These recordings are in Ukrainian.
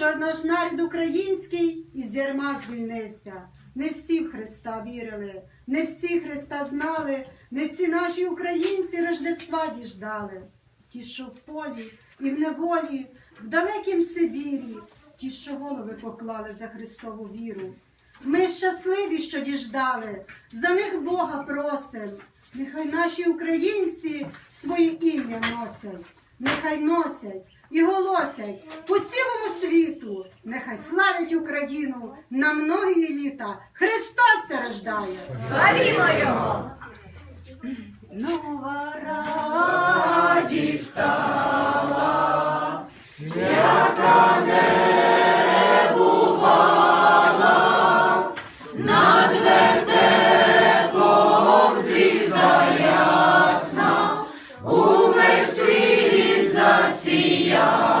що наш народ український із ярма звільнився. Не всі в Христа вірили, не всі Христа знали, не всі наші українці Рождества діждали. Ті, що в полі і в неволі, в далекім Сибірі, ті, що голови поклали за Христову віру. Ми щасливі, що діждали, за них Бога просим. Нехай наші українці своє ім'я носять, нехай носять і голосять по цілому світу, нехай славять Україну на многії літа. Христос рождає! Славімо його! Нова радість Senhor.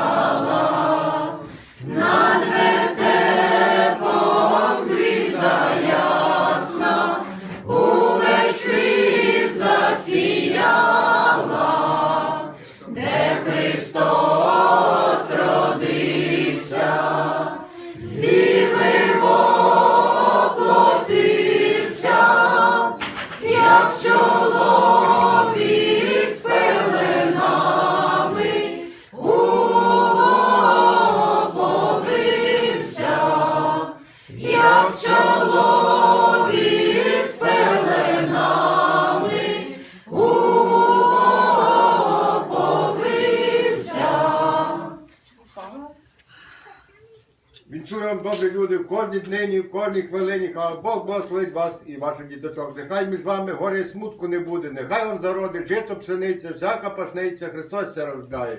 Вінчую вам, добрі люди, в кожній днині, в кожній хвилині, хай Бог благословить вас і ваших діточок. Нехай між вами горе і смутку не буде, нехай вам зародить жито пшениця, всяка пашниця, Христос ся рождає.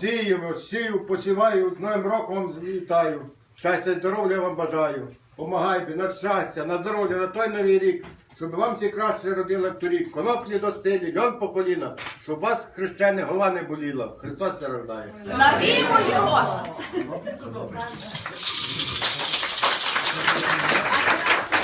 Сіємо, сію, посіваю, з Новим роком вам вітаю. Щастя, здоров'я вам бажаю. Помагайте на щастя, на здоров'я, на той новий рік, щоб вам всі краще родили як торік. Коноплі до стилі, льон по коліна, щоб вас хрещене голова не боліла. Христос ся рождає. Славімо його!